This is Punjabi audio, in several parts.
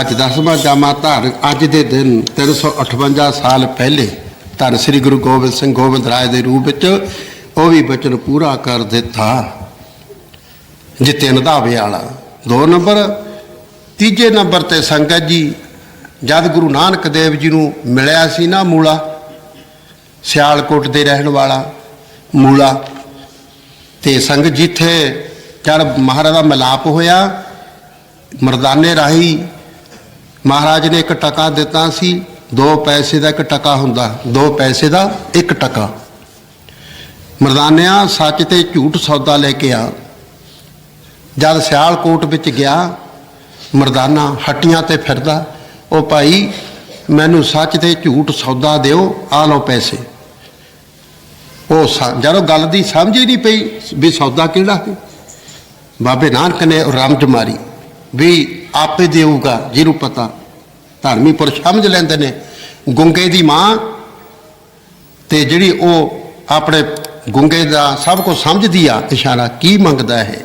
ਅੱਜ ਦਸਵਾਂ ਜਾਮਾ ਧਾਰ ਅੱਜ ਦੇ ਦਿਨ 358 ਸਾਲ ਪਹਿਲੇ ਧੰਨ ਸ੍ਰੀ ਗੁਰੂ ਗੋਬਿੰਦ ਸਿੰਘ ਗੋਬਿੰਦ ਰਾਏ ਦੇ ਰੂਪ ਵਿੱਚ ਉਹ ਵੀ ਬਚਨ ਪੂਰਾ ਕਰ ਦਿੱਤਾ। ਜਿੱਤੇ ਨਧਾਵੇ ਵਾਲਾ। ਦੋ ਨੰਬਰ। ਤੀਜੇ ਨੰਬਰ ਤੇ ਸੰਗਤ ਜੀ, ਜਦ ਗੁਰੂ ਨਾਨਕ ਦੇਵ ਜੀ ਨੂੰ ਮਿਲਿਆ ਸੀ ਨਾ ਮੂਲਾ, ਸਿਆਲਕੋਟ ਦੇ ਰਹਿਣ ਵਾਲਾ ਮੂਲਾ, ਤੇ ਸੰਗਤ ਜਿੱਥੇ ਜਦ ਮਹਾਰਾਜ ਦਾ ਮਿਲਾਪ ਹੋਇਆ। ਮਰਦਾਨੇ ਰਾਹੀਂ ਮਹਾਰਾਜ ਨੇ ਇੱਕ ਟਕਾ ਦਿੱਤਾ ਸੀ, ਦੋ ਪੈਸੇ ਦਾ ਇੱਕ ਟਕਾ ਹੁੰਦਾ, ਦੋ ਪੈਸੇ ਦਾ ਇੱਕ ਟਕਾ। ਮਰਦਾਨਿਆਂ, ਸੱਚ ਤੇ ਝੂਠ ਸੌਦਾ ਲੈ ਕੇ ਆ। ਜਦ ਸਿਆਲਕੋਟ ਵਿੱਚ ਗਿਆ, ਮਰਦਾਨਾ ਹੱਟੀਆਂ ਤੇ ਫਿਰਦਾ, ਉਹ ਭਾਈ, ਮੈਨੂੰ ਸੱਚ ਤੇ ਝੂਠ ਸੌਦਾ ਦਿਓ, ਆ ਲਓ ਪੈਸੇ। ਉਹ ਜਦੋਂ ਗੱਲ ਦੀ ਸਮਝ ਹੀ ਨਹੀਂ ਪਈ ਵੀ ਸੌਦਾ ਕਿਹੜਾ ਹੈ ਬਾਬੇ ਨਾਨਕ ਨੇ ਰਮਜ ਮਾਰੀ। ਵੀ ਆਪੇ ਦੇਊਗਾ, ਜਿਹਨੂੰ ਪਤਾ। ਧਰਮੀ ਪੁਰਸ਼ ਸਮਝ ਲੈਂਦੇ ਨੇ। ਗੁੰਗੇ ਦੀ ਮਾਂ ਤੇ ਜਿਹੜੀ ਉਹ ਆਪਣੇ ਗੁੰਗੇ ਦਾ ਸਭ ਕੁਝ ਸਮਝਦੀ ਆ, ਇਸ਼ਾਰਾ ਕੀ ਮੰਗਦਾ ਹੈ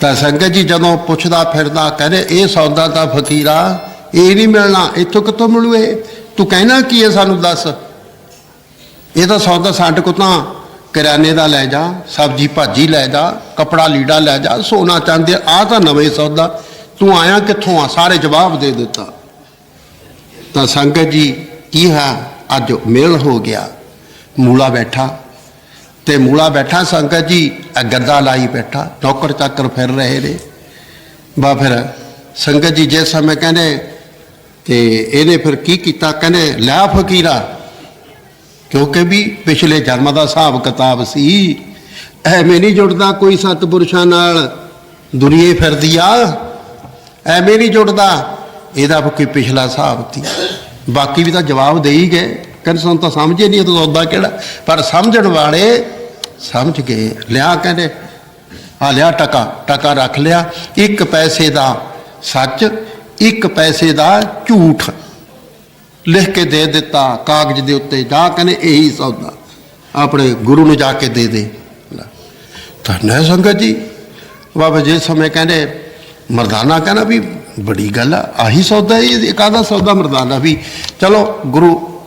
ਤਾਂ ਸੰਗਤ ਜੀ ਜਦੋਂ ਪੁੱਛਦਾ ਫਿਰਦਾ, ਕਹਿੰਦੇ, ਇਹ ਸੌਦਾ ਤਾਂ ਫਕੀਰਾ, ਇਹ ਨਹੀਂ ਮਿਲਣਾ, ਇੱਥੋਂ ਕਿੱਥੋਂ ਮਿਲੂ ਇਹ? ਤੂੰ ਕਹਿਣਾ ਕੀ ਹੈ ਸਾਨੂੰ ਦੱਸ? ਇਹ ਤਾਂ ਸੌਦਾ ਸਾਡੇ ਕੋਲ ਤਾਂ ਕਰਿਆਨੇ ਦਾ ਲੈ ਜਾ, ਸਬਜੀ ਭਾਜੀ ਲੈ ਜਾ, ਕਪੜਾ ਲੀੜਾ ਲੈ ਜਾ, ਸੋਨਾ ਚਾਂਦੀ ਆ ਤਾਂ ਨਵੇਂ ਸੌਦਾ। ਤੂੰ ਆਇਆ ਕਿੱਥੋਂ ਆ? ਸਾਰੇ ਜਵਾਬ ਦੇ ਦਿੱਤਾ। ਤਾਂ ਸੰਗਤ ਜੀ, ਕੀ ਹੈ? ਅੱਜ ਮੇਲ ਹੋ ਗਿਆ। ਮੂਲਾ ਬੈਠਾ। ਤੇ ਮੂਲਾ ਬੈਠਾ, ਸੰਗਤ ਜੀ, ਇਹ ਗੱਦਾ ਲਾਈ ਬੈਠਾ। ਨੌਕਰ ਚਾਕਰ ਫਿਰ ਰਹੇ ਨੇ। ਬਾ ਫਿਰ ਸੰਗਤ ਜੀ, ਜਿਸ ਸਮੇਂ ਕਹਿੰਦੇ ਤੇ ਇਹਨੇ ਫਿਰ ਕੀ ਕੀਤਾ? ਕਹਿੰਦੇ, ਲੈ ਫਕੀਰਾ ਕਿਉਂਕਿ ਵੀ ਪਿਛਲੇ ਜਨਮ ਦਾ ਹਿਸਾਬ ਕਿਤਾਬ ਸੀ। ਐਵੇਂ ਨਹੀਂ ਜੁੜਦਾ ਕੋਈ ਸਤਪੁਰਸ਼ਾਂ ਨਾਲ। ਦੁਨੀਏ ਫਿਰਦੀ ਆ। ਐਵੇਂ ਨਹੀਂ ਜੁੜਦਾ। ਇਹਦਾ ਵੀ ਕੋਈ ਪਿਛਲਾ ਹਿਸਾਬ ਸੀ। ਬਾਕੀ ਵੀ ਤਾਂ ਜਵਾਬ ਦੇ ਹੀ ਗਏ। ਕਹਿੰਦੇ ਸਾਨੂੰ ਤਾਂ ਸਮਝ ਹੀ ਨਹੀਂ ਉਹ ਸੌਦਾ ਕਿਹੜਾ। ਪਰ ਸਮਝਣ ਵਾਲੇ ਸਮਝ ਗਏ। ਲਿਆ ਕਹਿੰਦੇ ਆ ਲਿਆ ਟਕਾ। ਟਕਾ ਰੱਖ ਲਿਆ। ਇੱਕ ਪੈਸੇ ਦਾ ਸੱਚ, ਇੱਕ ਪੈਸੇ ਦਾ ਝੂਠ। ਲਿਖ ਕੇ ਦੇ ਦਿੱਤਾ, ਕਾਗਜ਼ ਦੇ ਉੱਤੇ ਜਾ ਕਹਿੰਦੇ ਇਹੀ ਸੌਦਾ, ਆਪਣੇ ਗੁਰੂ ਨੂੰ ਜਾ ਕੇ ਦੇ ਦੇ। ਲੈ। ਤਾਂ ਨਾ ਸੰਗਤ ਜੀ। ਬਾਬਾ ਜੀ ਸਮੇਂ ਕਹਿੰਦੇ, ਮਰਦਾਨਾ ਕਹਿੰਦਾ ਵੀ ਬੜੀ ਗੱਲ ਆ, ਆਹੀ ਸੌਦਾ ਇਹ ਕਾਹਦਾ ਸੌਦਾ ਮਰਦਾਨਾ ਵੀ। ਚਲੋ ਗੁਰੂ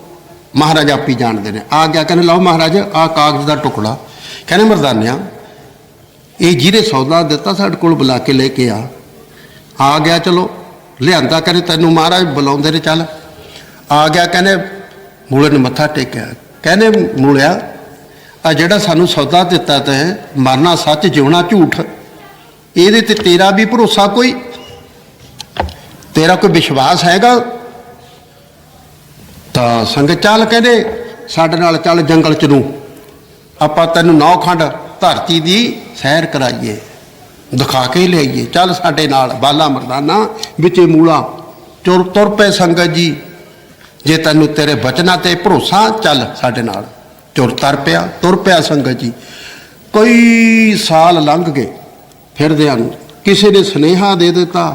ਮਹਾਰਾਜ ਆਪੀ ਜਾਣਦੇ ਨੇ। ਆ ਗਿਆ ਕਹਿੰਦੇ, ਲਓ ਮਹਾਰਾਜ ਆ ਕਾਗਜ਼ ਦਾ ਟੁਕੜਾ। ਕਹਿੰਦੇ ਮਰਦਾਨਿਆ, ਇਹ ਜਿਹਨੇ ਸੌਦਾ ਦਿੱਤਾ ਸਾਡੇ ਕੋਲ ਬੁਲਾ ਕੇ ਲੈ ਕੇ ਆ। ਆ ਗਿਆ, ਚਲੋ, ਲਿਆਂਦਾ ਕਹਿੰਦੇ, ਤੈਨੂੰ ਮਹਾਰਾਜ ਬੁਲਾਉਂਦੇ ਨੇ, ਚੱਲ। ਆ ਗਿਆ, ਕਹਿੰਦੇ ਮੂਲੇ ਨੂੰ ਮੱਥਾ ਟੇਕਿਆ। ਕਹਿੰਦੇ ਮੂਲਿਆ ਆ ਜਿਹੜਾ ਸਾਨੂੰ ਸੌਦਾ ਦਿੱਤਾ ਤੈਂ ਮਰਨਾ ਸੱਚ, ਜਿਉਣਾ ਝੂਠ, ਇਹਦੇ ਤੇ ਤੇਰਾ ਵੀ ਭਰੋਸਾ ਕੋਈ? ਤੇਰਾ ਕੋਈ ਵਿਸ਼ਵਾਸ ਹੈਗਾ? ਤਾਂ ਸੰਗਤ ਚੱਲ ਕਹਿੰਦੇ, ਸਾਡੇ ਨਾਲ ਚੱਲ ਜੰਗਲ ਚ ਨੂੰ। ਆਪਾਂ ਤੈਨੂੰ ਨੌ ਖੰਡ ਧਰਤੀ ਦੀ ਸੈਰ ਕਰਾਈਏ, ਦਿਖਾ ਕੇ ਲਿਆਈਏ। ਚੱਲ ਸਾਡੇ ਨਾਲ ਬਾਲਾ ਮਰਦਾਨਾ, ਵਿੱਚੇ ਮੂਲਾ। ਤੁਰ ਤੁਰ ਪਏ ਸੰਗਤ ਜੀ। ਜੇ ਤੈਨੂੰ ਤੇਰੇ ਬਚਨਾਂ ਤੇ ਭਰੋਸਾ ਚੱਲ ਸਾਡੇ ਨਾਲ, ਤੁਰ ਤਰ ਪਿਆ, ਤੁਰ ਪਿਆ ਸੰਗਤ ਜੀ। ਕਈ ਸਾਲ ਲੰਘ ਗਏ ਫਿਰਦਿਆਂ ਨੂੰ, ਕਿਸੇ ਨੇ ਸੁਨੇਹਾ ਦੇ ਦਿੱਤਾ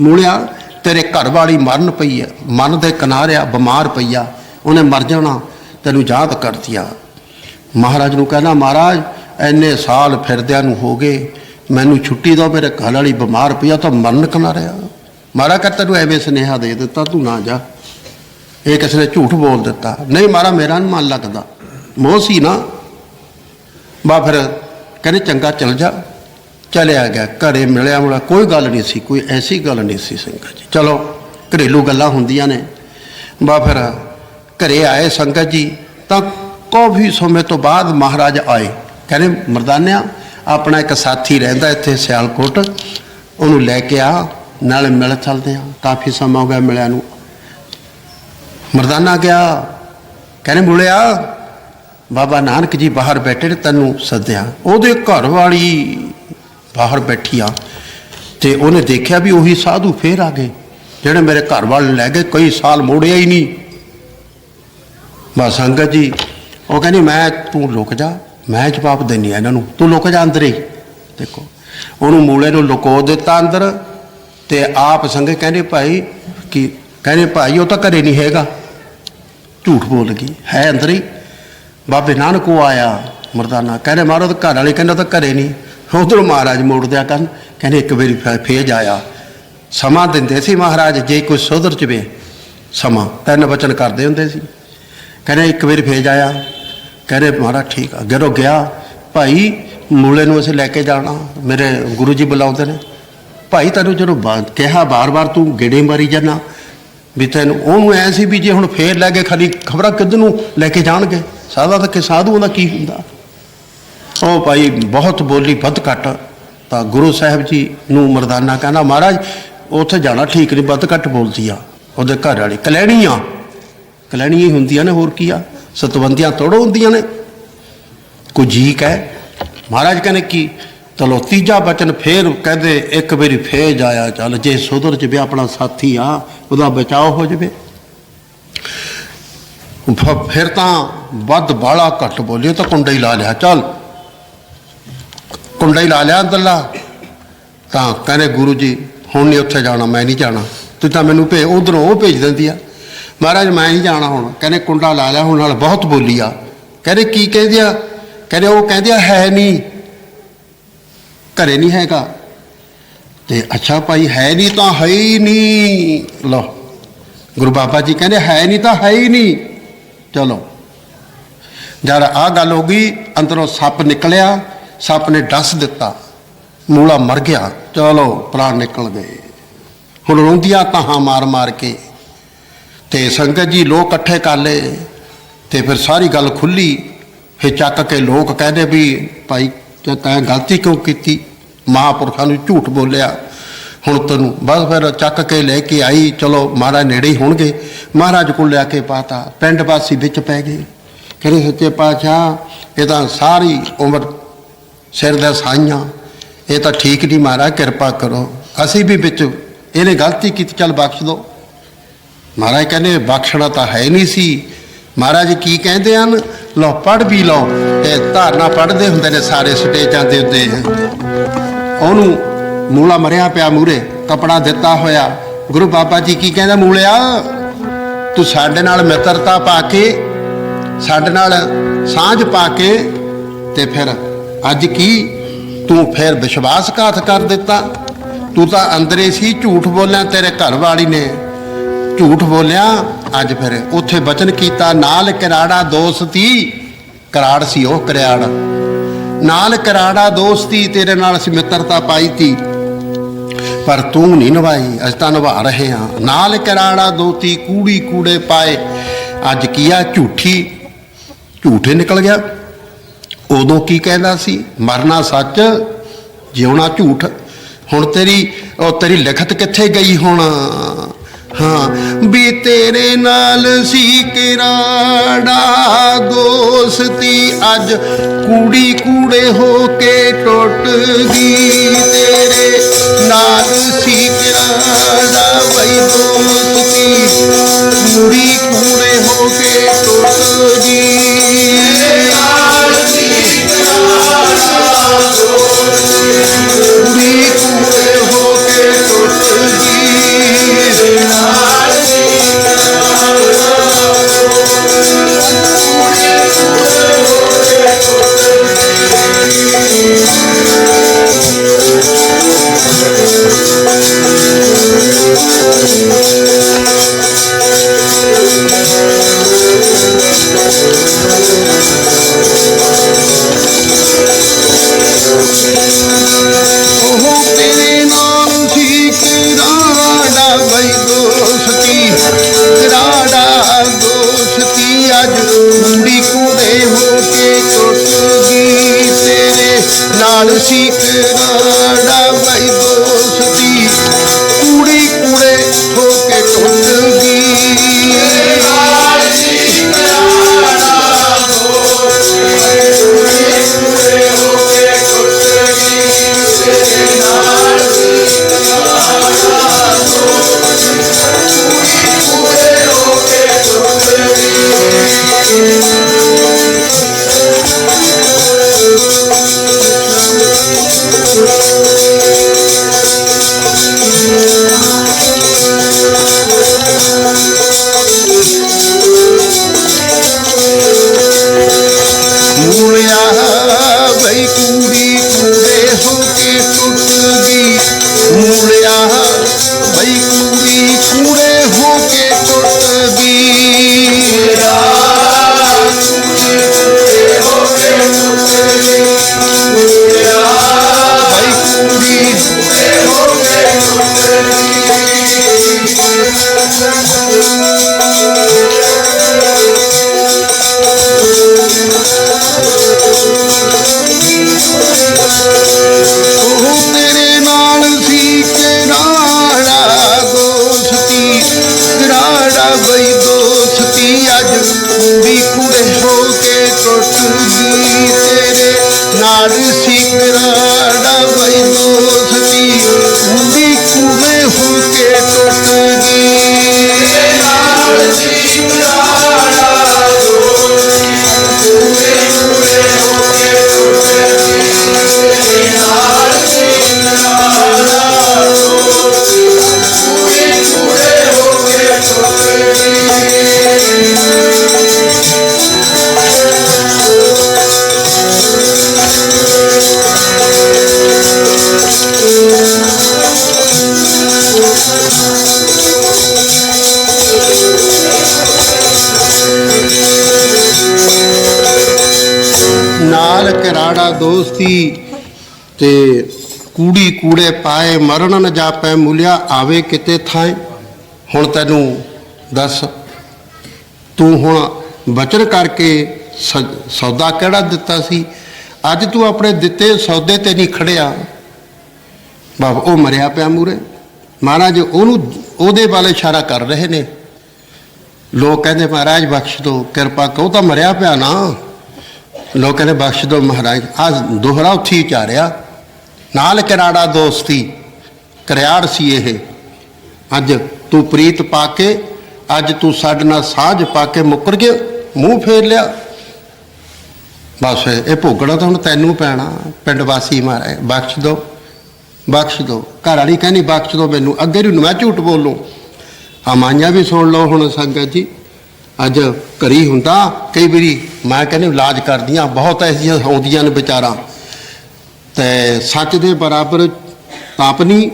ਮੂਲਿਆ ਤੇਰੇ ਘਰ ਵਾਲੀ ਮਰਨ ਪਈ ਹੈ ਮਨ ਦੇ ਕਿਨਾਰਿਆ ਬਿਮਾਰ ਪਈ ਆ, ਉਹਨੇ ਮਰ ਜਾਣਾ, ਤੈਨੂੰ ਯਾਦ ਕਰਤੀਆ ਮਹਾਰਾਜ ਨੂੰ ਕਹਿੰਦਾ, ਮਹਾਰਾਜ ਐਨੇ ਸਾਲ ਫਿਰਦਿਆਂ ਨੂੰ ਹੋ ਗਏ, ਮੈਨੂੰ ਛੁੱਟੀ ਦਿਓ ਮੇਰੇ ਘਰ ਵਾਲੀ ਬਿਮਾਰ ਪਈ ਆ, ਤਾਂ ਮਰਨ ਕਿਨਾਰਿਆ ਮਹਾਰਾਜ ਕਹਿੰਦਾ, ਤੈਨੂੰ ਐਵੇਂ ਸੁਨੇਹਾ ਦੇ ਦਿੱਤਾ, ਤੂੰ ਨਾ ਜਾ। ਇਹ ਕਿਸੇ ਨੇ ਝੂਠ ਬੋਲ ਦਿੱਤਾ। ਨਹੀਂ ਮਾਰਾ ਮੇਰਾ ਨਹੀਂ ਮਨ ਲੱਗਦਾ। ਮੋਹ ਸੀ ਨਾ। ਬਾ ਫਿਰ ਕਹਿੰਦੇ, ਚੰਗਾ, ਚਲ ਜਾ। ਚਲਿਆ ਗਿਆ। ਘਰੇ ਮਿਲਿਆ ਮੁਲਾ ਕੋਈ ਗੱਲ ਨਹੀਂ ਸੀ, ਕੋਈ ਐਸੀ ਗੱਲ ਨਹੀਂ ਸੀ ਸੰਗਤ ਜੀ। ਚਲੋ, ਘਰੇਲੂ ਗੱਲਾਂ ਹੁੰਦੀਆਂ ਨੇ। ਬਾ ਫਿਰ ਘਰੇ ਆਏ ਸੰਗਤ ਜੀ। ਤਾਂ ਕਾਫੀ ਸਮੇਂ ਤੋਂ ਬਾਅਦ ਮਹਾਰਾਜ ਆਏ। ਕਹਿੰਦੇ, ਮਰਦਾਨਿਆ, ਆਪਣਾ ਇੱਕ ਸਾਥੀ ਰਹਿੰਦਾ ਇੱਥੇ ਸਿਆਲਕੋਟ। ਉਹਨੂੰ ਲੈ ਕੇ ਆ। ਨਾਲੇ ਮਿਲ ਚੱਲਦੇ ਆ। ਕਾਫੀ ਸਮਾਂ ਹੋ ਗਿਆ ਮਿਲਿਆ ਨੂੰ। ਮਰਦਾਨਾ ਗਿਆ ਕਹਿੰਦੇ ਮੁੜਿਆ ਬਾਬਾ ਨਾਨਕ ਜੀ ਬਾਹਰ ਬੈਠੇ ਨੇ, ਤੈਨੂੰ ਸੱਦਿਆ। ਉਹਦੇ ਘਰ ਵਾਲੀ ਬਾਹਰ ਬੈਠੀ ਆ ਤੇ ਉਹਨੇ ਦੇਖਿਆ ਵੀ ਉਹੀ ਸਾਧੂ ਫੇਰ ਆ ਗਏ। ਜਿਹੜੇ ਮੇਰੇ ਘਰ ਵਾਲ ਲੈ ਗਏ, ਕਈ ਸਾਲ ਮੋੜਿਆ ਹੀ ਨਹੀਂ। ਬਸ ਸੰਗਤ ਜੀ, ਉਹ ਕਹਿੰਦੀ, ਮੈਂ, ਤੂੰ ਲੁਕ ਜਾ, ਮੈਂ ਜਵਾਬ ਦੇਣੀ ਆ ਇਹਨਾਂ ਨੂੰ। ਤੂੰ ਲੁਕ ਜਾ ਅੰਦਰ ਹੀ। ਦੇਖੋ, ਉਹਨੂੰ ਮੂਲੇ ਨੂੰ ਲੁਕੋ ਦਿੱਤਾ ਅੰਦਰ ਤੇ ਆਪ ਸੰਗਤ ਕਹਿੰਦੇ, ਭਾਈ, ਕਿ ਕਹਿੰਦੇ, ਭਾਈ, ਉਹ ਤਾਂ ਘਰੇ ਨਹੀਂ ਹੈਗਾ। ਝੂਠ ਬੋਲ ਗਈ। ਹੈ ਅੰਦਰ ਹੀ। ਬਾਬੇ ਨਾਨਕ ਉਹ ਆਇਆ, ਮਰਦਾਨਾ, ਕਹਿੰਦੇ, ਮਹਾਰਾਜ, ਘਰ ਵਾਲੇ ਕਹਿੰਦਾ ਤਾਂ ਘਰੇ ਨਹੀਂ। ਉਧਰ ਮਹਾਰਾਜ ਮੋੜ ਦਿਆ ਕਰਨ। ਕਹਿੰਦੇ, ਇੱਕ ਵਾਰੀ ਫੇ- ਫੇਰ ਆਇਆ ਸਮਾਂ ਦਿੰਦੇ ਸੀ ਮਹਾਰਾਜ, ਜੇ ਕੋਈ ਸੁਧਰ ਜਵੇ ਸਮਾਂ। ਤਿੰਨ ਵਚਨ ਕਰਦੇ ਹੁੰਦੇ ਸੀ। ਕਹਿੰਦੇ, ਇੱਕ ਵਾਰੀ ਫੇਜ ਆਇਆ ਕਹਿੰਦੇ, ਮਹਾਰਾਜ, ਠੀਕ ਆ ਜਦੋਂ ਗਿਆ। ਭਾਈ, ਮੂਲੇ ਨੂੰ ਅਸੀਂ ਲੈ ਕੇ ਜਾਣਾ। ਮੇਰੇ ਗੁਰੂ ਜੀ ਬੁਲਾਉਂਦੇ ਨੇ। ਭਾਈ, ਤੈਨੂੰ ਜਦੋਂ ਬਾ- ਕਿਹਾ, ਬਾਰ-ਬਾਰ ਤੂੰ ਗੇੜੇ ਮਾਰੀ ਜਾਣਾ ਵੀ ਤੈਨੂੰ ਉਹਨੂੰ ਐ ਸੀ ਵੀ ਜੇ ਹੁਣ ਫੇਰ ਲੈ ਕੇ ਖਾਲੀ ਖਬਰਾਂ ਕਿੱਧਰ ਨੂੰ ਲੈ ਕੇ ਜਾਣਗੇ? ਸਾਦਾ ਤਾਂ ਕਿ ਸਾਧੂਆਂ ਦਾ ਕੀ ਹੁੰਦਾ? ਉਹ ਭਾਈ ਬਹੁਤ ਬੋਲੀ ਵੱਧ ਘੱਟ। ਤਾਂ ਗੁਰੂ ਸਾਹਿਬ ਜੀ ਨੂੰ ਮਰਦਾਨਾ ਕਹਿੰਦਾ, ਮਹਾਰਾਜ, ਉੱਥੇ ਜਾਣਾ ਠੀਕ ਨਹੀਂ, ਵੱਧ ਘੱਟ ਬੋਲਦੀ ਆ। ਉਹਦੇ ਘਰ ਵਾਲੀ, ਕਲੈਣੀਆਂ। ਕਲੈਣੀਆਂ ਹੀ ਹੁੰਦੀਆਂ ਨੇ, ਹੋਰ ਕੀ ਆ? ਸਤਵੰਦੀਆਂ ਤੋੜੋ ਹੁੰਦੀਆਂ ਨੇ। ਕੋਈ ਜੀ ਕਹੇ ਮਹਾਰਾਜ ਕਹਿੰਦੇ, ਕੀ? ਚਲੋ ਤੀਜਾ ਬਚਨ ਫੇਰ ਕਹਿੰਦੇ, ਇੱਕ ਵਾਰੀ ਫੇਜ ਆਇਆ ਚੱਲ, ਜੇ ਸੁਧਰ ਜਵੇ ਆਪਣਾ ਸਾਥੀ ਆ, ਉਹਦਾ ਬਚਾਓ ਹੋ ਜਵੇ। ਫਿਰ ਤਾਂ ਵੱਧ ਬਾਲਾ ਘੱਟ ਬੋਲਿਓ ਤਾਂ ਕੁੰਡਾ ਹੀ ਲਾ ਲਿਆ, ਚੱਲ। ਕੁੰਡਾ ਹੀ ਲਾ ਲਿਆ ਅੰਦਰਲਾ। ਤਾਂ ਕਹਿੰਦੇ ਗੁਰੂ ਜੀ, ਹੁਣ ਨਹੀਂ ਉੱਥੇ ਜਾਣਾ, ਮੈਂ ਨਹੀਂ ਜਾਣਾ। ਤੂੰ ਤਾਂ ਮੈਨੂੰ ਭੇ, ਉਧਰੋਂ ਉਹ ਭੇਜ ਦਿੰਦੀ ਆ। ਮਹਾਰਾਜ, ਮੈਂ ਨਹੀਂ ਜਾਣਾ ਹੁਣ। ਕਹਿੰਦੇ ਕੁੰਡਾ ਲਾ ਲਿਆ, ਹੁਣ ਨਾਲ ਬਹੁਤ ਬੋਲੀ ਆ। ਕਹਿੰਦੇ ਕੀ ਕਹਿੰਦੇ ਆ? ਕਹਿੰਦੇ ਉਹ ਕਹਿੰਦੇ ਆ, ਹੈ ਨਹੀਂ ਘਰੇ ਨਹੀਂ ਹੈਗਾ। ਤੇ ਅੱਛਾ ਭਾਈ, ਹੈ ਨਹੀਂ ਤਾਂ ਹੈ ਹੀ ਨਹੀਂ। ਲੋ ਗੁਰੂ ਬਾਬਾ ਜੀ ਕਹਿੰਦੇ, ਹੈ ਨਹੀਂ ਤਾਂ ਹੈ ਹੀ ਨਹੀਂ। ਚਲੋ, ਜਦ ਆ ਗੱਲ ਹੋ ਗਈ, ਅੰਦਰੋਂ ਸੱਪ ਨਿਕਲਿਆ, ਸੱਪ ਨੇ ਡਸ ਦਿੱਤਾ ਮੂਲਾ ਮਰ ਗਿਆ। ਚਲੋ ਪ੍ਰਾਣ ਨਿਕਲ ਗਏ। ਹੁਣ ਰੋਂਦੀਆਂ ਤਾਹਾਂ ਮਾਰ ਮਾਰ ਕੇ। ਤੇ ਸੰਗਤ ਜੀ ਲੋਕ ਇਕੱਠੇ ਕਰ ਲਏ। ਤੇ ਫਿਰ ਸਾਰੀ ਗੱਲ ਖੁੱਲੀ ਫਿਰ ਚੱਕ ਕੇ ਲੋਕ ਕਹਿੰਦੇ ਵੀ, ਭਾਈ ਤੇ ਤੈਂ ਗਲਤੀ ਕਿਉਂ ਕੀਤੀ? ਮਹਾਪੁਰਖਾਂ ਨੂੰ ਝੂਠ ਬੋਲਿਆ। ਹੁਣ ਤੈਨੂੰ ਬਸ ਫਿਰ ਚੱਕ ਕੇ ਲੈ ਕੇ ਆਈ। ਚਲੋ ਮਹਾਰਾਜ ਨੇੜੇ ਹੀ ਹੋਣਗੇ। ਮਹਾਰਾਜ ਕੋਲ ਲਿਆ ਕੇ ਪਾਤਾ। ਪਿੰਡ ਵਾਸੀ ਵਿੱਚ ਪੈ ਗਏ। ਕਹਿੰਦੇ ਸੱਚੇ ਪਾਤਸ਼ਾਹ, ਇਹ ਤਾਂ ਸਾਰੀ ਉਮਰ ਸਿਰ ਦਾ ਸਾਈਆਂ। ਇਹ ਤਾਂ ਠੀਕ ਨਹੀਂ ਮਹਾਰਾਜ, ਕਿਰਪਾ ਕਰੋ। ਅਸੀਂ ਵੀ ਵਿੱਚ ਇਹਨੇ ਗਲਤੀ ਕੀਤੀ। ਚੱਲ ਬਖਸ਼ ਦਿਓ ਮਹਾਰਾਜ ਕਹਿੰਦੇ, ਬਖਸ਼ਣਾ ਤਾਂ ਹੈ ਨਹੀਂ ਸੀ। ਮਹਾਰਾਜ ਕੀ ਕਹਿੰਦੇ ਹਨ? ਲਓ ਪੜ ਵੀ ਲਓ। ਇਹ ਧਾਰਨਾ ਪੜਦੇ ਹੁੰਦੇ ਨੇ ਸਾਰੇ ਸਟੇਜਾਂ ਦੇ ਉੱਤੇ। ਉਹਨੂੰ ਮੂਲਾ ਮਰਿਆ ਪਿਆ ਮੂਰੇ ਕਪੜਾ ਦਿੱਤਾ ਹੋਇਆ। ਗੁਰੂ ਬਾਬਾ ਜੀ ਕੀ ਕਹਿੰਦਾ, ਮੂਲਿਆ, ਤੂੰ ਸਾਡੇ ਨਾਲ ਮਿੱਤਰਤਾ ਪਾ ਕੇ, ਸਾਡੇ ਨਾਲ ਸਾਂਝ ਪਾ ਕੇ ਤੇ ਫਿਰ ਅੱਜ ਕੀ? ਤੂੰ ਫਿਰ ਵਿਸ਼ਵਾਸਘਾਤ ਕਰ ਦਿੱਤਾ। ਤੂੰ ਤਾਂ ਅੰਦਰੇ ਸੀ ਝੂਠ ਬੋਲਿਆ, ਤੇਰੇ ਘਰ ਵਾਲੀ ਨੇ ਝੂਠ ਬੋਲਿਆ। ਅੱਜ ਫਿਰ ਉੱਥੇ ਬਚਨ ਕੀਤਾ, ਨਾਲ ਕਿਰਾੜਾ ਦੋਸਤੀ ਕਰਾੜ ਸੀ ਉਹ, ਕਰਿਆੜ। ਨਾਲ ਕਰਾੜਾ ਦੋਸਤੀ ਤੇਰੇ ਨਾਲ ਅਸੀਂ ਮਿੱਤਰਤਾ ਪਾਈ ਤੀ। ਪਰ ਤੂੰ ਨਹੀਂ ਨਿਭਾਈ, ਅਸੀਂ ਤਾਂ ਨਿਭਾ ਰਹੇ ਹਾਂ। ਨਾਲ ਕਰਾੜਾ ਦੋਤੀ ਕੂੜੀ ਕੂੜੇ ਪਾਏ। ਅੱਜ ਕੀ ਆ, ਝੂਠੀ? ਝੂਠੇ ਨਿਕਲ ਗਿਆ। ਉਦੋਂ ਕੀ ਕਹਿੰਦਾ ਸੀ? ਮਰਨਾ ਸੱਚ, ਜਿਉਣਾ ਝੂਠ। ਹੁਣ ਤੇਰੀ, ਉਹ ਤੇਰੀ ਲਿਖਤ ਕਿੱਥੇ ਗਈ ਹੁਣ? ਹਾਂ, ਵੀ ਤੇਰੇ ਨਾਲ ਸੀ ਕਿਰਾੜਾ, ਦੋਸਤੀ ਅੱਜ ਕੂੜੀ ਕੂੜੇ ਹੋ ਕੇ ਟੁੱਟ ਗਈ। ਤੇਰੇ ਨਾਲ ਸੀ ਕਿਰਾੜਾ, ਬਈ ਦੋਸਤੀ ਕੂੜੀ ਕੂੜੇ ਹੋ ਕੇ ਟੁੱਟ ਗਈ। ਨਾਲ ਸੀ ਕੂੜੀ ਕੂੜੇ ਨਾਲ ਕਿਹੜਾ ਦੋਸਤੀ ਤੇ ਕੂੜੀ ਕੂੜੇ ਪਾਏ, ਮਰਨ ਨ ਜਾਪੈ ਮੁਲਿਆ, ਆਵੇ ਕਿਤੇ ਥਾਏ। ਹੁਣ ਤੈਨੂੰ ਦੱਸ, ਤੂੰ ਹੁਣ ਬਚਨ ਕਰਕੇ ਸੌਦਾ ਕਿਹੜਾ ਦਿੱਤਾ ਸੀ? ਅੱਜ ਤੂੰ ਆਪਣੇ ਦਿੱਤੇ ਸੌਦੇ ਤੇ ਨਹੀਂ ਖੜਿਆ। ਬਾਬਾ ਉਹ ਮਰਿਆ ਪਿਆ ਮੂਰੇ ਮਹਾਰਾਜ ਉਹਨੂੰ, ਉਹਦੇ ਵੱਲ ਇਸ਼ਾਰਾ ਕਰ ਰਹੇ ਨੇ। ਲੋਕ ਕਹਿੰਦੇ, ਮਹਾਰਾਜ ਬਖਸ਼ ਦਿਓ ਕਿਰਪਾ ਕਰੋ ਤਾਂ ਮਰਿਆ ਪਿਆ ਨਾ। ਲੋਕ ਕਹਿੰਦੇ ਬਖਸ਼ ਦਿਓ ਮਹਾਰਾਜ। ਆ ਦੋਹਰਾ ਉੱਥੇ ਹੀ ਚਾਰਿਆ ਨਾਲ ਕਿਰਾੜਾ ਦੋਸਤੀ ਕਰਿਆੜ ਸੀ ਇਹ। ਅੱਜ ਤੂੰ ਪ੍ਰੀਤ ਪਾ ਕੇ, ਅੱਜ ਤੂੰ ਸਾਡੇ ਨਾਲ ਸਾਝ ਪਾ ਕੇ ਮੁੱਕਰ ਗਿਆ, ਮੂੰਹ ਫੇਰ ਲਿਆ। ਬਸ ਇਹ ਭੋਗਣਾ ਤਾਂ ਹੁਣ ਤੈਨੂੰ ਪੈਣਾ, ਪਿੰਡ ਵਾਸੀ ਮਾਰੇ ਬਖਸ਼ ਦੋ ਬਖਸ਼ ਦੋ ਘਰ ਵਾਲੀ ਕਹਿੰਦੀ, ਬਖਸ਼ ਦੋ ਮੈਨੂੰ। ਅੱਗੇ ਨੂੰ ਮੈਂ ਝੂਠ ਬੋਲੂ। ਆ ਮਾਈਆਂ ਵੀ ਸੁਣ ਲਓ ਹੁਣ ਸੰਗਤ ਜੀ। ਅੱਜ ਘਰੀ ਹੁੰਦਾ, ਕਈ ਵਾਰੀ ਮੈਂ ਕਹਿੰਦੇ ਇਲਾਜ ਕਰਦੀਆਂ, ਬਹੁਤ ਐਸੀਆਂ ਆਉਂਦੀਆਂ ਨੇ ਵਿਚਾਰਾਂ। ਤੇ ਸੱਚ ਦੇ ਬਰਾਬਰ ਪਾਪ ਨਹੀਂ,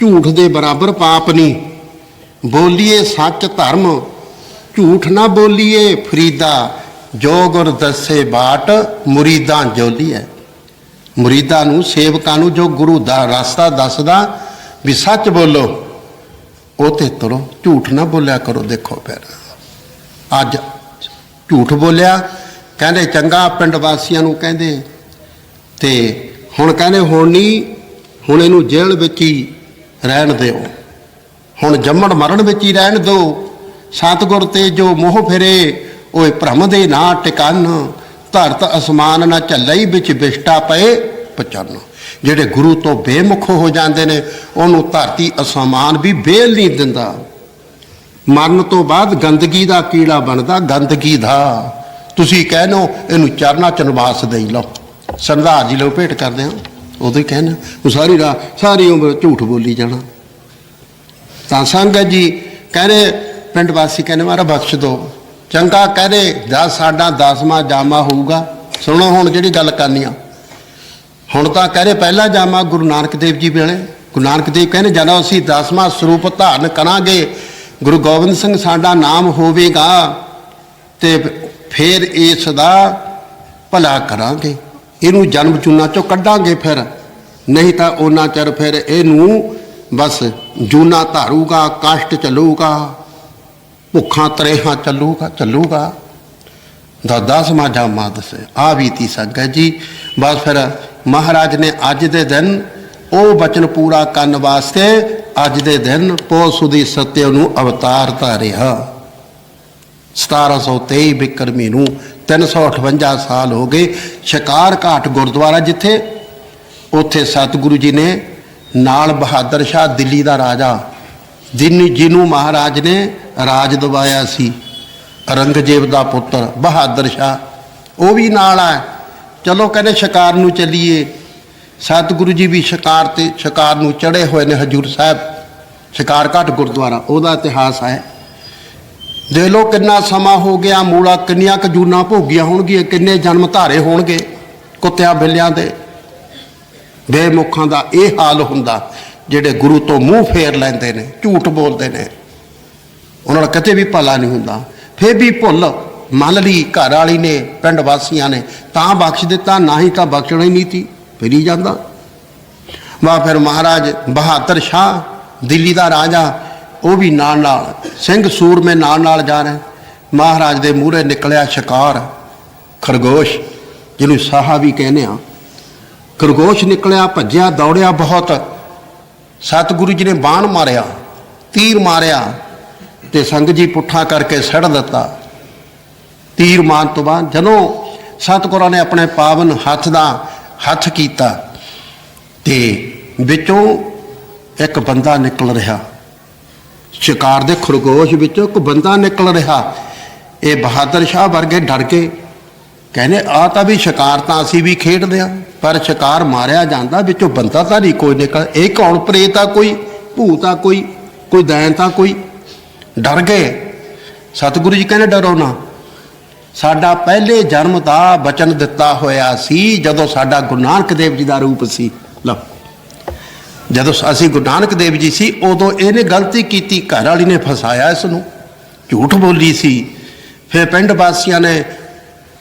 ਝੂਠ ਦੇ ਬਰਾਬਰ ਪਾਪ ਨਹੀਂ। ਬੋਲੀਏ ਸੱਚ ਧਰਮ, ਝੂਠ ਨਾ ਬੋਲੀਏ ਫਰੀਦਾ। ਜੋ ਗੁਰ ਦੱਸੇ ਬਾਟ, ਮੁਰੀਦਾਂ ਜੋਲੀਐ ਮੁਰੀਦਾਂ ਨੂੰ ਸੇਵਕਾਂ ਨੂੰ ਜੋ ਗੁਰੂ ਦਾ ਰਸਤਾ ਦੱਸਦਾ ਵੀ ਸੱਚ ਬੋਲੋ, ਉਹ ਤੇ ਤੁਰੋ, ਝੂਠ ਨਾ ਬੋਲਿਆ ਕਰੋ, ਦੇਖੋ ਫਿਰ। ਅੱਜ ਝੂਠ ਬੋਲਿਆ। ਕਹਿੰਦੇ ਚੰਗਾ ਪਿੰਡ ਵਾਸੀਆਂ ਨੂੰ ਕਹਿੰਦੇ। ਤੇ ਹੁਣ ਕਹਿੰਦੇ ਹੁਣ ਨਹੀਂ, ਹੁਣ ਇਹਨੂੰ ਜੇਲ੍ਹ ਵਿੱਚ ਹੀ ਰਹਿਣ ਦਿਓ। ਹੁਣ ਜੰਮਣ ਮਰਨ ਵਿੱਚ ਹੀ ਰਹਿਣ ਦਿਓ। ਸਤਿਗੁਰ ਤੇ ਜੋ ਮੋਹ ਫਿਰੇ, ਓਏ ਭ੍ਰਮ ਦੇ ਨਾ ਟਿਕਨ। ਧਰਤ ਅਸਮਾਨ ਨਾ ਝੱਲਈ ਵਿੱਚ ਵਿਸ਼ਟਾ ਪਏ ਪਚਨ। ਜਿਹੜੇ ਗੁਰੂ ਤੋਂ ਬੇਮੁਖ ਹੋ ਜਾਂਦੇ ਨੇ, ਉਹਨੂੰ ਧਰਤੀ ਅਸਮਾਨ ਵੀ ਬੇਲ ਨਹੀਂ ਦਿੰਦਾ। ਮਰਨ ਤੋਂ ਬਾਅਦ ਗੰਦਗੀ ਦਾ ਕੀੜਾ ਬਣਦਾ, ਗੰਦਗੀ ਦਾ। ਤੁਸੀਂ ਕਹਿਨੋ ਇਹਨੂੰ ਚਰਨਾ ਚ ਨਿਵਾਸ ਦੇਈ ਲਓ। ਸੰਧਾਰ ਜੀ ਲੋ ਭੇਟ ਕਰਦੇ ਆ, ਉਦੋਂ ਹੀ ਕਹਿਣਾ ਉਹ ਸਾਰੀ ਰਾ, ਸਾਰੀ ਉਮਰ ਝੂਠ ਬੋਲੀ ਜਾਣਾ। ਤਾਂ ਸੰਗਤ ਜੀ ਕਹਿੰਦੇ ਪਿੰਡ ਵਾਸੀ ਕਹਿੰਦੇ ਮਾਰਾ ਬਖਸ਼ ਦੋ। ਚੰਗਾ ਕਹਿੰਦੇ ਜਦ ਸਾਡਾ ਦਸਵਾਂ ਜਾਮਾ ਹੋਊਗਾ। ਸੁਣੋ ਹੁਣ ਜਿਹੜੀ ਗੱਲ ਕਰਨੀ ਆ। ਹੁਣ ਤਾਂ ਕਹਿੰਦੇ ਪਹਿਲਾ ਜਾਮਾ ਗੁਰੂ ਨਾਨਕ ਦੇਵ ਜੀ ਵੇਲੇ। ਗੁਰੂ ਨਾਨਕ ਦੇਵ ਕਹਿੰਦੇ, ਜਦੋਂ ਅਸੀਂ ਦਸਵਾਂ ਸਰੂਪ ਧਾਰਨ ਕਰਾਂਗੇ ਗੁਰੂ ਗੋਬਿੰਦ ਸਿੰਘ ਸਾਡਾ ਨਾਮ ਹੋਵੇਗਾ ਤੇ ਫਿਰ ਇਸ ਦਾ ਭਲਾ ਕਰਾਂਗੇ। ਇਹਨੂੰ ਜਨਮ ਚੂਨਾ ਚੋਂ ਕੱਢਾਂਗੇ ਫਿਰ। ਨਹੀਂ ਤਾਂ ਉਹਨਾਂ ਚਿਰ ਫਿਰ ਇਹਨੂੰ ਬਸ ਜੂਨਾ ਧਾਰੂਗਾ, ਕਸ਼ਟ ਚੱਲੂਗਾ, ਭੁੱਖਾਂ ਤਰੇਹਾਂ ਚੱਲੂਗਾ ਚੱਲੂਗਾ। ਦਾਦਾ ਸਮਾਜਾ ਜਾਮਾ ਦੱਸੇ ਆ ਬੀਤੀ ਸੰਗਤ ਜੀ। ਬਸ ਫਿਰ ਮਹਾਰਾਜ ਨੇ ਅੱਜ ਦੇ ਦਿਨ ਉਹ ਬਚਨ ਪੂਰਾ ਕਰਨ ਵਾਸਤੇ ਅੱਜ ਦੇ ਦਿਨ ਪੋ ਸੁਦੀ ਸਤਿਅ ਨੂੰ ਅਵਤਾਰ ਧਾਰਿਆ। 1723 ਬਿਕਰਮੀ ਨੂੰ 358 ਸਾਲ ਹੋ ਗਏ। ਸ਼ਿਕਾਰ ਘਾਟ ਗੁਰਦੁਆਰਾ ਜਿੱਥੇ ਉੱਥੇ ਸਤਿਗੁਰੂ ਜੀ ਨੇ ਨਾਲ ਬਹਾਦਰ ਸ਼ਾਹ ਦਿੱਲੀ ਦਾ ਰਾਜਾ, ਜਿਨ ਜਿਹਨੂੰ ਮਹਾਰਾਜ ਨੇ ਰਾਜ ਦਵਾਇਆ ਸੀ। ਔਰੰਗਜ਼ੇਬ ਦਾ ਪੁੱਤਰ ਬਹਾਦਰ ਸ਼ਾਹ, ਉਹ ਵੀ ਨਾਲ ਆ ਚਲੋ ਕਹਿੰਦੇ ਸ਼ਿਕਾਰ ਨੂੰ ਚੱਲੀਏ। ਸਤਿਗੁਰੂ ਜੀ ਵੀ ਸ਼ਿਕਾਰ ਤੇ, ਸ਼ਿਕਾਰ ਨੂੰ ਚੜੇ ਹੋਏ ਨੇ ਹਜੂਰ ਸਾਹਿਬ। ਸ਼ਿਕਾਰ ਘਾਟ ਗੁਰਦੁਆਰਾ, ਉਹਦਾ ਇਤਿਹਾਸ ਹੈ। ਦੇ ਲੋ ਕਿੰਨਾ ਸਮਾਂ ਹੋ ਗਿਆ, ਮੂਲਾ ਕਿੰਨੀਆਂ ਕੁ ਭੋਗੀਆਂ ਹੋਣਗੀਆਂ, ਕਿੰਨੇ ਜਨਮ ਧਾਰੇ ਹੋਣਗੇ ਕੁੱਤਿਆਂ ਬਿੱਲਿਆਂ ਦੇ। ਬੇਮੁਖਾਂ ਦਾ ਇਹ ਹਾਲ ਹੁੰਦਾ, ਜਿਹੜੇ ਗੁਰੂ ਤੋਂ ਮੂੰਹ ਫੇਰ ਲੈਂਦੇ ਨੇ, ਝੂਠ ਬੋਲਦੇ ਨੇ। ਉਹਨਾਂ ਦਾ ਕਦੇ ਵੀ ਭਲਾ ਨਹੀਂ ਹੁੰਦਾ। ਫੇਰ ਵੀ ਭੁੱਲ, ਮੰਨ ਲਈ ਘਰ ਵਾਲੀ ਨੇ, ਪਿੰਡ ਵਾਸੀਆਂ ਨੇ, ਤਾਂ ਬਖਸ਼ ਦਿੱਤਾ, ਨਾ ਹੀ ਤਾਂ ਬਖਸ਼ਣਾ ਹੀ ਨਹੀਂ ਸੀ। ਫਿਰੀ ਜਾਂਦਾ। ਵਾ ਫਿਰ ਮਹਾਰਾਜ ਬਹਾਦਰ ਸ਼ਾਹ, ਦਿੱਲੀ ਦਾ ਰਾਜਾ, ਉਹ ਵੀ ਨਾਲ ਨਾਲ ਸਿੰਘ ਸੂਰਮੇ ਨਾਲ ਨਾਲ ਜਾ ਰਹੇ। ਮਹਾਰਾਜ ਦੇ ਮੂਹਰੇ ਨਿਕਲਿਆ ਸ਼ਿਕਾਰ, ਖਰਗੋਸ਼, ਜਿਹਨੂੰ ਸਾਹਾ ਵੀ ਕਹਿੰਦੇ ਆ ਖਰਗੋਸ਼ ਨਿਕਲਿਆ, ਭੱਜਿਆ, ਦੌੜਿਆ ਬਹੁਤ। ਸਤਿਗੁਰੂ ਜੀ ਨੇ ਬਾਣ ਮਾਰਿਆ, ਤੀਰ ਮਾਰਿਆ ਤੇ ਸੰਗ ਜੀ ਪੁੱਠਾ ਕਰਕੇ ਸੜ ਦਿੱਤਾ। ਤੀਰ ਮਾਰਨ ਤੋਂ ਬਾਅਦ ਜਦੋਂ ਸਤਿਗੁਰਾਂ ਨੇ ਆਪਣੇ ਪਾਵਨ ਹੱਥ ਦਾ ਹੱਥ ਕੀਤਾ ਤੇ ਵਿੱਚੋਂ ਇੱਕ ਬੰਦਾ ਨਿਕਲ ਰਿਹਾ। ਸ਼ਿਕਾਰ ਦੇ ਖਰਗੋਸ਼ ਵਿੱਚੋਂ ਇੱਕ ਬੰਦਾ ਨਿਕਲ ਰਿਹਾ। ਇਹ ਬਹਾਦਰ ਸ਼ਾਹ ਵਰਗੇ ਡਰ ਗਏ ਕਹਿੰਦੇ, ਆ ਤਾਂ ਵੀ ਸ਼ਿਕਾਰ ਤਾਂ ਅਸੀਂ ਵੀ ਖੇਡਦੇ ਆ ਪਰ ਸ਼ਿਕਾਰ ਮਾਰਿਆ ਜਾਂਦਾ, ਵਿੱਚੋਂ ਬੰਦਾ ਤਾਂ ਨਹੀਂ ਕੋਈ ਨਿਕਲ ਇਹ ਕੌਣ ਪ੍ਰੇਤ ਆ ਕੋਈ? ਭੂਤ ਆ ਕੋਈ? ਕੋਈ ਦੈਨ ਤਾਂ ਕੋਈ? ਡਰ ਗਏ। ਸਤਿਗੁਰੂ ਜੀ ਕਹਿੰਦੇ, ਡਰੋ ਨਾ। ਸਾਡਾ ਪਹਿਲੇ ਜਨਮ ਦਾ ਬਚਨ ਦਿੱਤਾ ਹੋਇਆ ਸੀ, ਜਦੋਂ ਸਾਡਾ ਗੁਰੂ ਨਾਨਕ ਦੇਵ ਜੀ ਦਾ ਰੂਪ ਸੀ। ਲਓ, ਜਦੋਂ ਅਸੀਂ ਗੁਰੂ ਨਾਨਕ ਦੇਵ ਜੀ ਸੀ, ਉਦੋਂ ਇਹਨੇ ਗਲਤੀ ਕੀਤੀ, ਘਰ ਵਾਲੀ ਨੇ ਫਸਾਇਆ ਇਸ ਨੂੰ ਝੂਠ ਬੋਲੀ ਸੀ। ਫਿਰ ਪਿੰਡ ਵਾਸੀਆਂ ਨੇ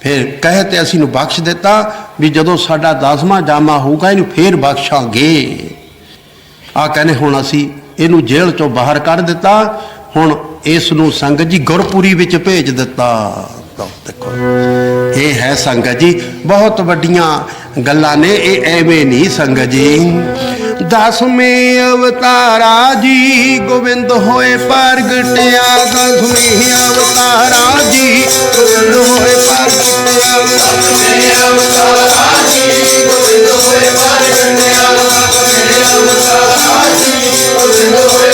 ਫਿਰ ਕਹੇ ਤੇ ਅਸੀਂ ਨੂੰ ਬਖਸ਼ ਦਿੱਤਾ ਵੀ ਜਦੋਂ ਸਾਡਾ ਦਸਵਾਂ ਜਾਮਾ ਹੋਊਗਾ, ਇਹਨੂੰ ਫੇਰ ਬਖਸ਼ਾਂਗੇ। ਆ ਕਹਿੰਦੇ ਹੁਣ ਅਸੀਂ ਇਹਨੂੰ ਜੇਲ੍ਹ ਚੋਂ ਬਾਹਰ ਕੱਢ ਦਿੱਤਾ, ਹੁਣ ਇਸ ਨੂੰ ਸੰਗਤ ਜੀ ਗੁਰਪੁਰੀ ਵਿੱਚ ਭੇਜ ਦਿੱਤਾ। ਲਓ ਦੇਖੋ ਇਹ ਹੈ ਸੰਗਤ ਜੀ, ਬਹੁਤ ਵੱਡੀਆਂ ਗੱਲਾਂ ਨੇ, ਇਹ ਐਵੇਂ ਨਹੀਂ ਸੰਗਤ ਜੀ। ਦਸਵੇਂ ਅਵਤਾਰਾ ਜੀ, ਗੋਬਿੰਦ ਹੋਏ ਪ੍ਰਗਟਿਆ ਦਸਵੇਂ ਅਵਤਾਰਾ ਜੀ, ਗੋਬਿੰਦ ਹੋਏ ਪ੍ਰਗਟਿਆ ਦਸਵੇਂ ਅਵਤਾਰਾ ਜੀ, ਗੋਬਿੰਦ ਹੋਏ ਪ੍ਰਗਟਿਆ ਦਸਵੇਂ ਅਵਤਾਰਾ ਜੀ, ਗੋਬਿੰਦ ਹੋਏ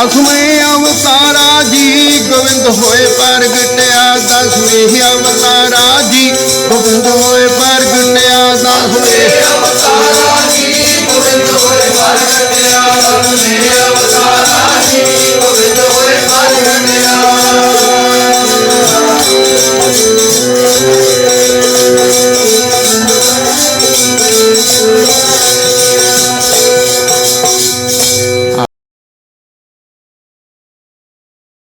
ਦਸਵੇਂ ਅਵਤਾਰਾ ਜੀ ਗੋਵਿੰਦ ਹੋਏ ਪ੍ਰਗਟਿਆ, ਦਸਵੇਂ ਅਵਤਾਰਾ ਜੀ ਗੋਵਿੰਦ ਹੋਏ ਪ੍ਰਗਟਿਆ, ਦਸਵੇਂ ਅਵਤਾਰਾ ਜੀ, ਗੋਬਿੰਦ ਹੋਏ ਪ੍ਰਗਟਿਆ, ਦਸਵੇਂ ਅਵਤਾਰਾ